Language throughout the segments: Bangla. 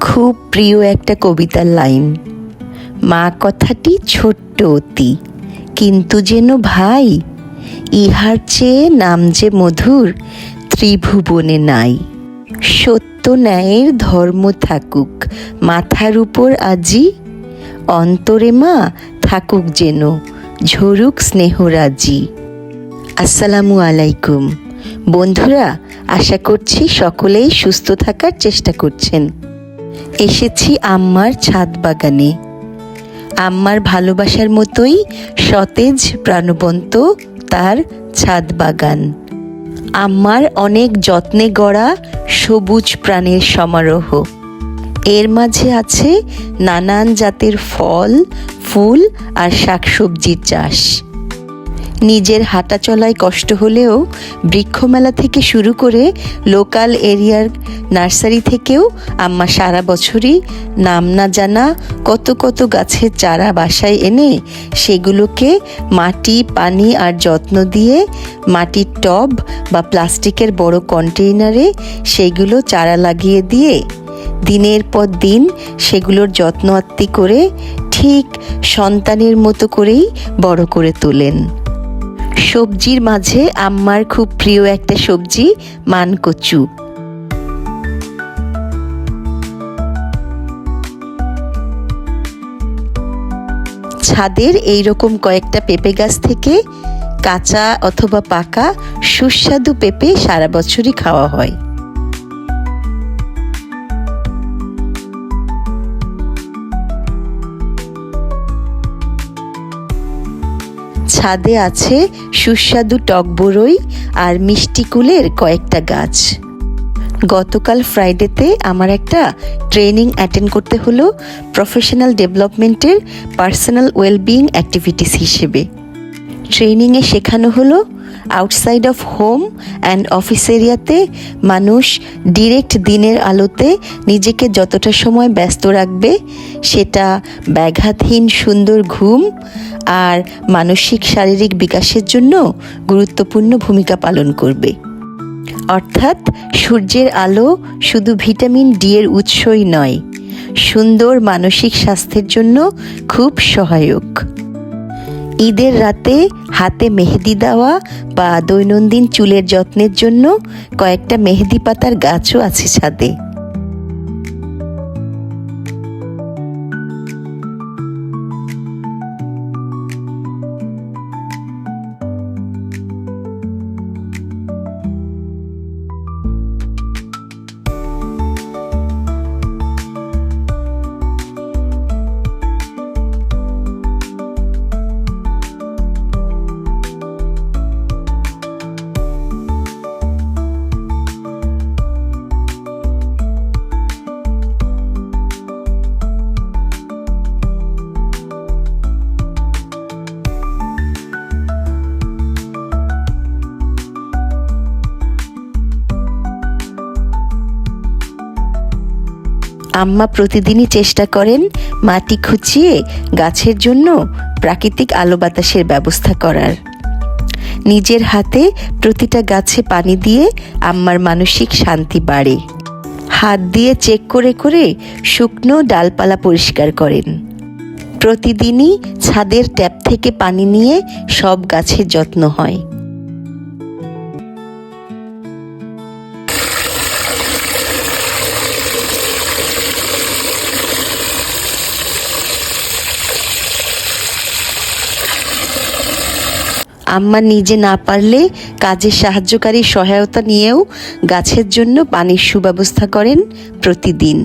খুব প্রিয় একটা কবিতার লাইন। মা কথাটি ছোট্ট অতি, কিন্তু যেন ভাই, ইহার চেয়ে নাম যে মধুর ত্রিভুবনে নাই। সত্য ন্যায়ের ধর্ম থাকুক মাথার উপর আজি, অন্তরে মা থাকুক যেন ঝরুক স্নেহরাজি আসসালামু আলাইকুম। বন্ধুরা, আশা করছি সকলেই সুস্থ থাকার চেষ্টা করছেন। এসেছি আম্মার ছাদ বাগানে। আম্মার ভালোবাসার মতোই সতেজ, প্রাণবন্ত তার ছাদ বাগান। আম্মার অনেক যত্নে গড়া সবুজ প্রাণের সমারোহ। এর মাঝে আছে নানান জাতের ফল, ফুল আর শাকসবজির চাষ। নিজের হাঁটা চলায় কষ্ট হলেও বৃক্ষমেলা থেকে শুরু করে লোকাল এরিয়ার নার্সারি থেকেও আম্মা সারা বছরই নাম না জানা কত কত গাছের চারা বাসায় এনে সেগুলোকে মাটি, পানি আর যত্ন দিয়ে মাটির টব বা প্লাস্টিকের বড় কন্টেইনারে সেগুলো চারা লাগিয়ে দিয়ে দিনের পর দিন সেগুলোর যত্ন আত্তি করে ঠিক সন্তানের মতো করেই বড় করে তোলেন। সবজির মাঝে আম্মার খুব প্রিয় একটা সবজি মানকচু। ছাদের এই রকম কয়েকটা পেঁপে গাছ থেকে কাঁচা অথবা পাকা সুস্বাদু পেঁপে সারা বছরই খাওয়া হয়। ছাদে আছে সুস্বাদু টক বরই আর মিষ্টি কুলের কয়েকটা গাছ। গতকাল ফ্রাইডেতে আমার একটা ট্রেনিং অ্যাটেন্ড করতে হলো প্রফেশনাল ডেভেলপমেন্টের পার্সোনাল ওয়েলবিং অ্যাক্টিভিটিস হিসেবে। ট্রেনিংয়ে শেখানো হলো outside of home and office এরিয়াতে মানুষ ডিরেক্ট দিনের আলোতে নিজেকে যতটা সময় ব্যস্ত রাখবে, সেটা ব্যাঘাতহীন সুন্দর ঘুম আর মানসিক শারীরিক বিকাশের জন্য গুরুত্বপূর্ণ ভূমিকা পালন করবে। অর্থাৎ সূর্যের আলো শুধু ভিটামিন ডি এর উৎসই নয়, সুন্দর মানসিক স্বাস্থ্যের জন্য খুব সহায়ক। ঈদের রাতে হাতে মেহেদি দেওয়া বা দৈনন্দিন চুলের যত্নের জন্য কয়েকটা মেহেদি পাতার গাছও আছে ছাদে। আম্মা প্রতিদিনই চেষ্টা করেন মাটি খুঁচিয়ে গাছের জন্য প্রাকৃতিক আলো বাতাসের ব্যবস্থা করার। নিজের হাতে প্রতিটা গাছে পানি দিয়ে আম্মার মানসিক শান্তি বাড়ে। হাত দিয়ে চেক করে করে শুকনো ডালপালা পরিষ্কার করেন। প্রতিদিনই ছাদের ট্যাপ থেকে পানি নিয়ে সব গাছের যত্ন হয়। আম্মা নিজে না পারলে কাজের সাহায্যকারী সহায়তা নিয়েও গাছের জন্য পানির সুব্যবস্থা করেন প্রতিদিন।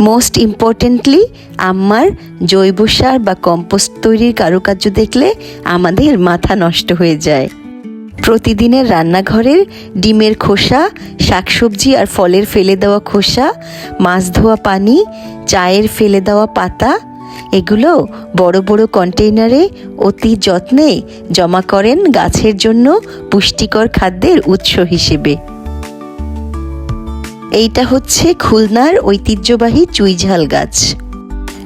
মোস্ট ইম্পর্টেন্টলি আম্মার জৈব সার বা কম্পোস্ট তৈরির কারুকার্য দেখলে আমাদের মাথা নষ্ট হয়ে যায়। প্রতিদিনের রান্নাঘরের ডিমের খোসা, শাকসবজি আর ফলের ফেলে দেওয়া খোসা, মাছ ধোয়া পানি, চায়ের ফেলে দেওয়া পাতা, এগুলো বড় বড় কন্টেইনারে অতি যত্নে জমা করেন গাছের জন্য পুষ্টিকর খাদ্যের উৎস হিসেবে। এইটা হচ্ছে খুলনার ঐতিহ্যবাহী চুইঝাল গাছ।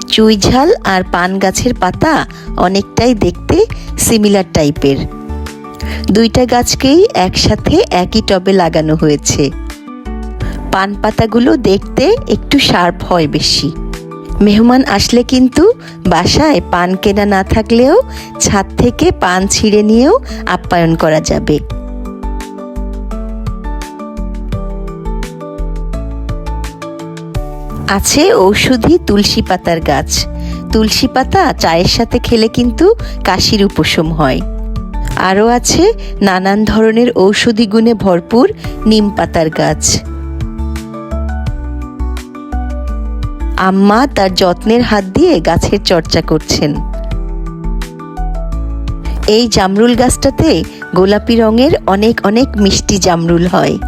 চুইঝাল আর পান গাছের পাতা অনেকটাই দেখতে সিমিলার টাইপের দুইটা গাছকেই একসাথে একই টবে লাগানো হয়েছে। পান পাতাগুলো দেখতে একটু শার্প হয় বেশি। মেহমান আসলে কিন্তু বাসায় পান কেনা না থাকলেও ছাদ থেকে পান ছিঁড়ে নিয়েও আপ্যায়ন করা যাবে। আছে ঔষধি তুলসী পাতার গাছ। তুলসী পাতা চায়ের সাথে খেলে কিন্তু কাশির উপশম হয়। আরও আছে নানান ধরনের ঔষধি গুণে ভরপুর নিম পাতার গাছ। আম্মা তার যত্নের হাত দিয়ে গাছের চর্চা করছেন। এই জামরুল গাছটাতে গোলাপি রঙের অনেক অনেক মিষ্টি জামরুল হয়।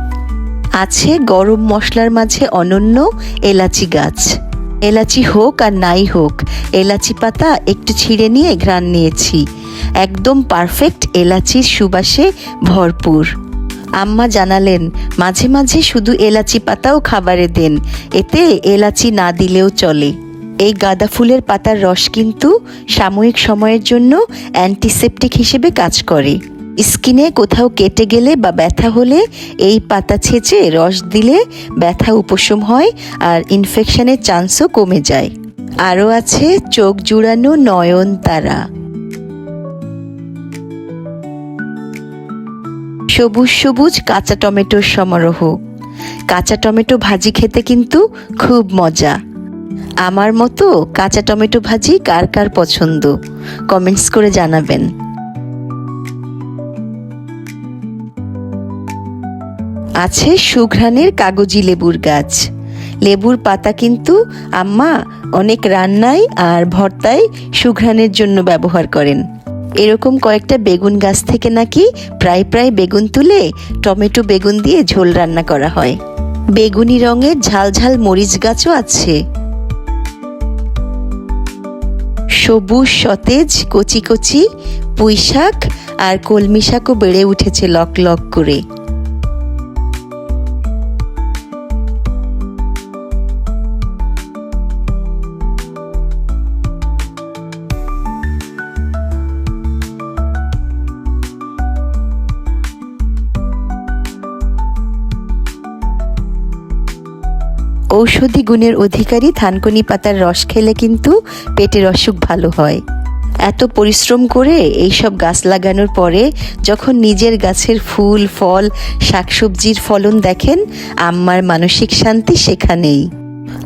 আছে গরম মশলার মাঝে অনন্য এলাচি গাছ। এলাচি হোক আর নাই হোক, এলাচি পাতা একটু ছিঁড়ে নিয়ে ঘ্রাণ নিয়েছি। একদম পারফেক্ট এলাচির সুবাসে ভরপুর। আম্মা জানালেন, মাঝে মাঝে শুধু এলাচি পাতাও খাবারে দেন, এতে এলাচি না দিলেও চলে। এই গাঁদা ফুলের পাতার রস কিন্তু সাময়িক সময়ের জন্য অ্যান্টিসেপটিক হিসেবে কাজ করে। স্কিনে কোথাও কেটে গেলে বা ব্যথা হলে এই পাতা ছেঁচে রস দিলে ব্যথা উপশম হয় আর ইনফেকশনের চান্সও কমে যায়। আরও আছে, চোখ জুড়ানো নয়নতারা। সবুজ সবুজ কাঁচা টমেটোর সমারোহ। কাঁচা টমেটো ভাজি খেতে কিন্তু খুব মজা। আমার মতো কাঁচা টমেটো ভাজি কার কার পছন্দ? কমেন্টস করে জানাবেন। আছে সুঘ্রাণের কাগজি লেবুর গাছ। লেবুর পাতা কিন্তু আম্মা অনেক রান্নায় আর ভর্তায় সুঘ্রাণের জন্য ব্যবহার করেন। এরকম কয়েকটা বেগুন গাছ থেকে নাকি প্রায় প্রায় বেগুন তুলে টমেটো বেগুন দিয়ে ঝোল রান্না করা হয়। বেগুনি রঙের ঝালঝাল মরিচ গাছও আছে। সবুজ, সতেজ, কচি কচি পুঁই শাক আর কলমি শাকও বেড়ে উঠেছে লক লক করে। ঔষধি গুণের অধিকারী থানকুনি পাতার রস খেলে কিন্তু পেটের অসুখ ভালো হয়। এত পরিশ্রম করে এইসব গাছ লাগানোর পরে যখন নিজের গাছের ফুল, ফল, শাকসবজির ফলন দেখেন, আম্মার মানসিক শান্তি সেখানেই।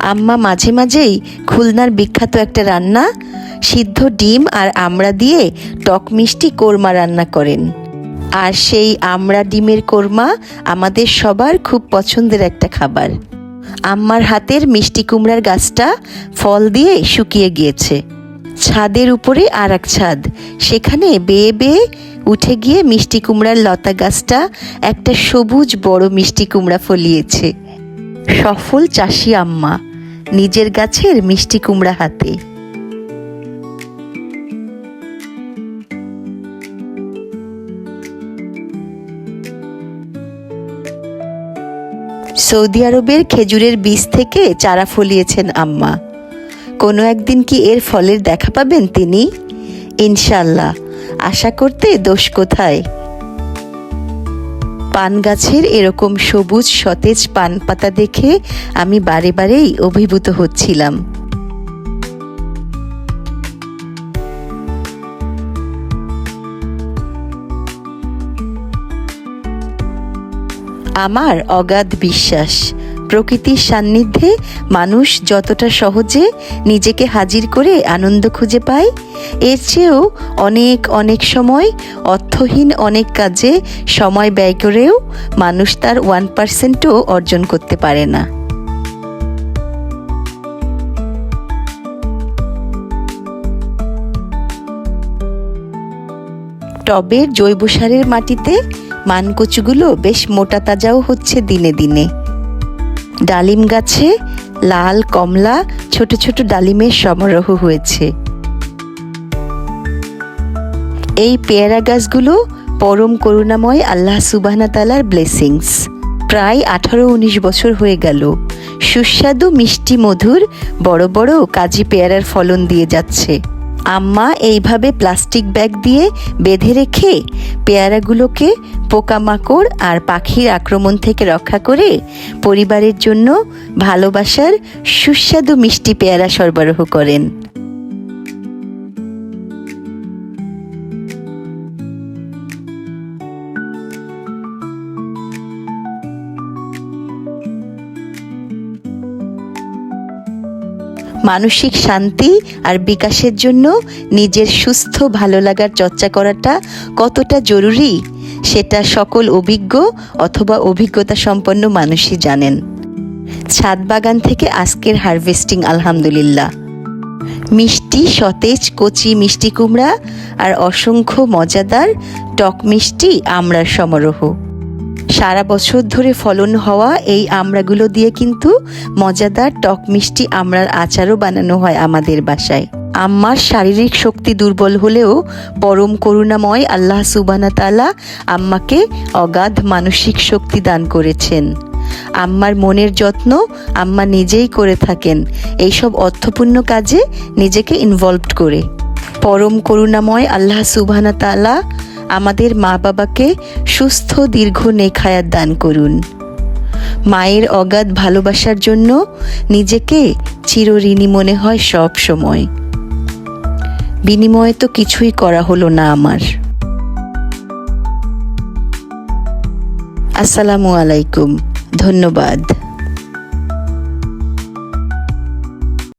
আম্মা মাঝে মাঝেই খুলনার বিখ্যাত একটা রান্না, সিদ্ধ ডিম আর আমড়া দিয়ে টক মিষ্টি কোরমা রান্না করেন। আর সেই আমড়া ডিমের কোরমা আমাদের সবার খুব পছন্দের একটা খাবার। আম্মার হাতের মিষ্টি কুমড়ার গাছটা ফল দিয়ে শুকিয়ে গিয়েছে। ছাদের উপরে আর এক ছাদ। সেখানে বেয়ে বেয়ে উঠে গিয়ে মিষ্টি কুমড়ার লতা গাছটা একটা সবুজ বড় মিষ্টি কুমড়া ফলিয়েছে। সফল চাষি আম্মা, নিজের গাছের মিষ্টি কুমড়া হাতে। সৌদি আরবের খেজুরের বীজ থেকে চারা ফলিয়েছেন আম্মা। কোনো একদিন কি এর ফলের দেখা পাবেন তিনি? ইনশাল্লাহ আশা করতে দোষ কোথায়? পান গাছের এরকম সবুজ সতেজ পান পাতা দেখে আমি বারে বারেই অভিভূত হচ্ছিলাম। আমার অগাধ বিশ্বাস। প্রকৃতির সান্নিধ্যে মানুষ যতটা সহজে নিজেকে হাজির করে আনন্দ খুঁজে পায়, এর চেয়েও অনেক অনেক সময় অর্থহীন অনেক কাজে সময় ব্যয় করেও মানুষ তার ওয়ান পার্সেন্টও অর্জন করতে পারে না। টবের জৈব সারের মাটিতে মানকচুগুলো বেশ মোটা তাজাও হচ্ছে দিনে দিনে। ডালিম গাছে লাল কমলা ছোট ছোট ডালিমের সমারোহ হয়েছে। এই পেয়ারা গাছগুলো পরম করুণাময় আল্লাহ সুবাহনা তালার ব্লেসিংস। প্রায় আঠারো উনিশ বছর হয়ে গেল। সুস্বাদু মিষ্টি মধুর বড় বড় কাজি পেয়ারার ফলন দিয়ে যাচ্ছে। আম্মা এইভাবে প্লাস্টিক ব্যাগ দিয়ে বেঁধে রেখে পেয়ারাগুলোকে পোকামাকড় আর পাখির আক্রমণ থেকে রক্ষা করে পরিবারের জন্য ভালোবাসার সুস্বাদু মিষ্টি পেয়ারা সরবরাহ করেন। মানসিক শান্তি আর বিকাশের জন্য নিজের সুস্থ, ভালো লাগার চর্চা করাটা কতটা জরুরি সেটা সকল অভিজ্ঞ অথবা অভিজ্ঞতা সম্পন্ন মানুষই জানেন। ছাদ বাগান থেকে আজকের হারভেস্টিং আলহামদুলিল্লাহ। মিষ্টি, সতেজ, কচি মিষ্টি কুমড়া আর অসংখ্য মজাদার টক মিষ্টি আমড়ার সমারোহ। সারা বছর ধরে ফলন হওয়া এই আমড়াগুলো দিয়ে কিন্তু মজাদার টক মিষ্টি আমড়ার আচারও বানানো হয় আমাদের বাসায়। আম্মার শারীরিক শক্তি দুর্বল হলেও পরম করুণাময় আল্লাহ সুবানা তালা আম্মাকে অগাধ মানসিক শক্তি দান করেছেন। আম্মার মনের যত্ন আম্মা নিজেই করে থাকেন। এইসব অর্থপূর্ণ কাজে নিজেকে ইনভলভড করে। পরম করুণাময় আল্লাহ সুবহানা তাআলা আমাদের মা বাবাকে সুস্থ, দীর্ঘ নেখায়াত দান করুন। মায়ের অগাধ ভালোবাসার জন্য নিজেকে চিরঋণী মনে হয় সব সময়। বিনিময়ে তো কিছুই করা হলো না আমার। আসসালামু আলাইকুম। ধন্যবাদ।